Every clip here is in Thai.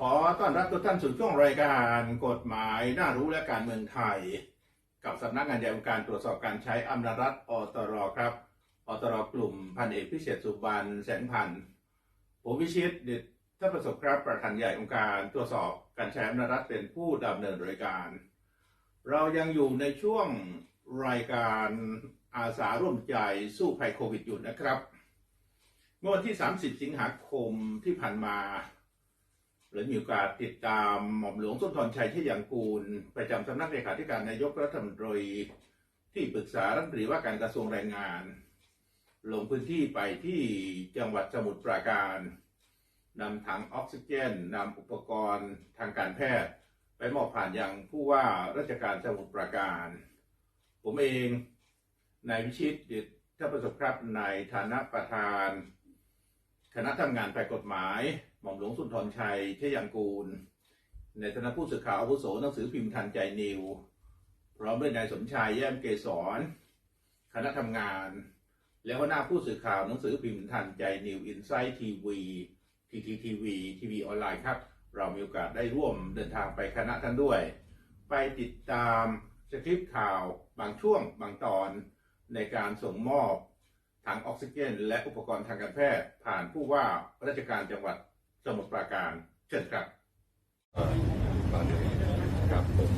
ขอต้อนรับทุกท่านสู่ช่วงรายการกฎหมายน่ารู้และการเมืองไทย กับสำนักงานใหญ่องค์การตรวจสอบการใช้อำนาจรัฐอตรครับอตรกลุ่มพันเอกพิเศษสุบันแสงพันธ์ผมวิชิตดิตท่านประสบครับประธานใหญ่องค์การตรวจสอบการใช้อำนาจรัฐเป็นผู้ดำเนินรายการ เรายังอยู่ในช่วงรายการอาสาร่วมใจสู้ภัยโควิดอยู่นะครับ เมื่อวันที่ 30 สิงหาคมที่ผ่านมา หรือมีโอกาสติดตามหม่อมหลวงสุนทรชัยที่ยังกูล ประจำสำนักเลขาธิการนายกรัฐมนตรีที่ปรึกษารัฐมนตรีว่าการกระทรวงแรงงาน ลงพื้นที่ไปที่จังหวัดสมุทรปราการนำถังออกซิเจนนำอุปกรณ์ทางการแพทย์ ไปมอบผ่านยังผู้ว่าราชการสมุทรปราการ ผมเองนายวิชิตดิตท่าประสบครับในฐานะประธาน คณะทำงานฝ่ายกฎหมาย หม่อมหลวงสุนทรชัยเชยังกูล ในฐานะผู้สื่อข่าวอาวุโสหนังสือพิมพ์ทันใจนิว พร้อมด้วยนายสมชายแย้มเกษร คณะทำงาน และหัวหน้าผู้สื่อข่าวหนังสือพิมพ์ทันใจนิวอินไซต์ทีวีทีทีทีวีทีวีออนไลน์ครับ เรามีโอกาสได้ร่วมเดินทางไปคณะท่านด้วย ไปติดตามสคริปต์ข่าวบางช่วงบางตอนในการส่งมอบ ถังออกซิเจน และอุปกรณ์ทางการแพทย์ ผ่านผู้ว่าราชการจังหวัดสมุทรปราการเชิญครับเอ่อก่อนอื่นะครับผม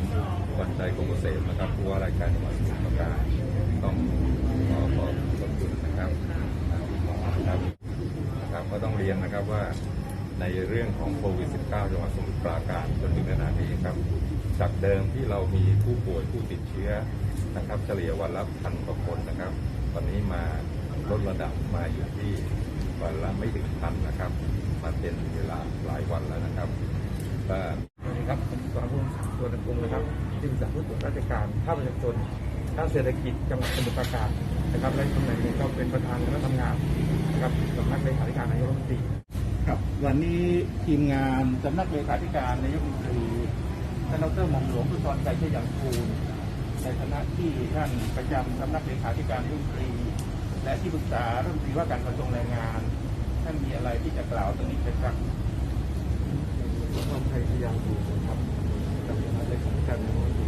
วันใจกงเกษมนะครับผู้ว่าราชการจังหวัดสมุทรปราการต้องขอขอบขอบคุณนะครับนะครับนะครับก็ต้องเรียนนะครับว่าในเรื่องของโควิด -19 จังหวัดสมุทรปราการจนถึงขณะนี้ครับจากเดิมที่เรามีผู้ป่วยผู้ติดเชื้อนะครับ เฉลี่ยวันละพันกว่าคนนะครับตอนนี้มา ลดระดับมาอยู่ที่วันละไม่ถึงพันนะครับ มาเป็นเวลาหลายวันแล้วนะครับก็สวัสดีครับผมสรพงศ์ตัวตะกรุงนะครับที่ปรึกษาผู้ตรวจราชการภาคประชาชนด้านเศรษฐกิจจังหวัดสมุทรปราการนะครับและตำแหน่งหนี้ก็เป็นประธานคณะทำงานนะครับสำนักเลขาธิการนายกรัฐมนตรีครับวันนี้ทีมงานสำนักเลขาธิการนายกรัฐมนตรีท่านดรหม่อมหลวงสุนทรชัยเชยยังกูลในฐานะที่ท่านประจำสำนักเลขาธิการนายกรัฐมนตรีและ ที่ปรึกษารัฐมนตรีว่าการกระทรวงแรงงาน ท่านมีอะไรที่จะกล่าวตรงนี้เป็นครับความไทยพยายามดูนะครับกับคณะเลขาธิการนายกรัฐมนตรี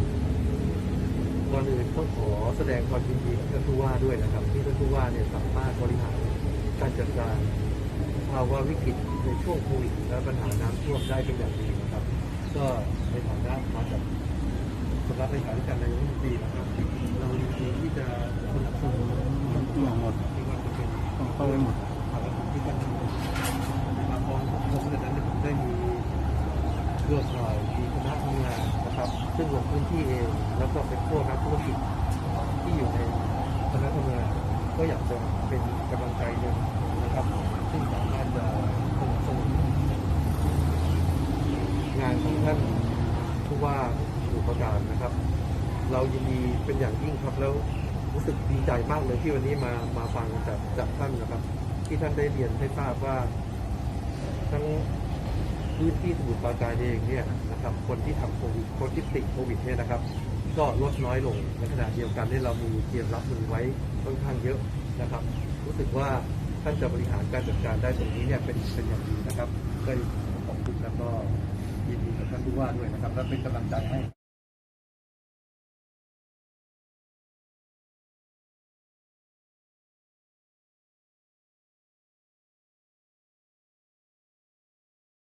ก่อนอื่นต้องขอแสดงความยินดีกับท่านผู้ว่าด้วยนะครับ ที่ท่านผู้ว่าเนี่ยสามารถบริหารการจัดการภาวะวิกฤตในช่วงโควิดและปัญหาน้ำท่วมได้เป็นอย่างดีนะครับ ก็ในฐานะมาจาก สำนักเลขาธิการนายกรัฐมนตรีนะครับเรายินดีที่จะสนับสนุนหมดที่ว่าจะเป็นต้องเข้าไปหมดภารกิจที่ท่านทำมาพร้อมผมในนั้นเนี่ยผมได้มีเครือข่ายมีคณะทำงานนะครับ ซึ่งลงพื้นที่เองแล้วก็เป็นพวกนักธุรกิจที่อยู่ในคณะทำงานก็อยากจะเป็นกำลังใจหนึ่งนะครับ ซึ่งสามารถจะสนับสนุนงานของท่าน การนะครับ เรายินดีเป็นอย่างยิ่งครับแล้วรู้สึกดีใจมากเลยที่วันนี้มามาฟังจากจากท่านนะครับ ที่ท่านได้เรียนให้ทราบว่า ทั้งพื้นที่สมุทรปราการเองเนี่ยนะครับ คนที่ทำโควิดคนที่ติดโควิดเนี่ยนะครับ ก็ลดน้อยลงในขณะเดียวกันที่เรามีเตรียมรับมือไว้ค่อนข้างเยอะนะครับ รู้สึกว่าท่านจะบริหารการจัดการได้ตรงนี้เนี่ยเป็นเป็นอย่างดีนะครับก็ขอบคุณแล้วก็ยินดีกับท่านผู้ว่าด้วยนะครับ และเป็นกำลังใจให้